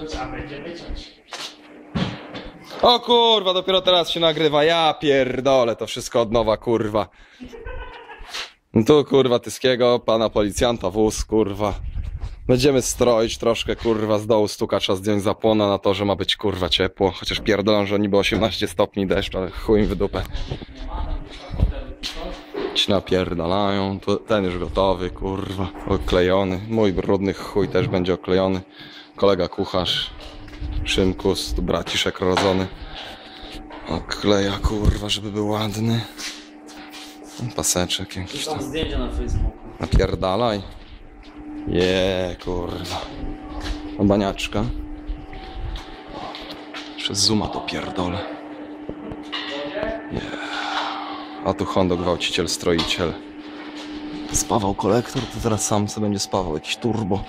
To trzeba będzie wyciąć. O kurwa, dopiero teraz się nagrywa. Ja pierdolę, to wszystko od nowa, kurwa. No Tu kurwa Tyskiego, pana policjanta wóz, kurwa. Będziemy stroić troszkę, kurwa, z dołu stuka trzeba zdjąć zapłona na to, że ma być kurwa ciepło. Chociaż pierdolą, że niby 18 stopni deszcz, ale chuj im w dupę. Ci napierdalają, ten już gotowy, kurwa, oklejony. Mój brudny chuj też będzie oklejony. Kolega kucharz, Szymkus, tu braciszek rodzony. Okleja, kurwa, żeby był ładny. Paseczek jakiś tam. Zdjęcia na Facebooku. Napierdalaj. Je, kurwa. No baniaczka. Przez Zuma to pierdolę. Je. A tu Hondo gwałciciel, stroiciel. Spawał kolektor, to teraz sam sobie będzie spawał. Jakiś turbo.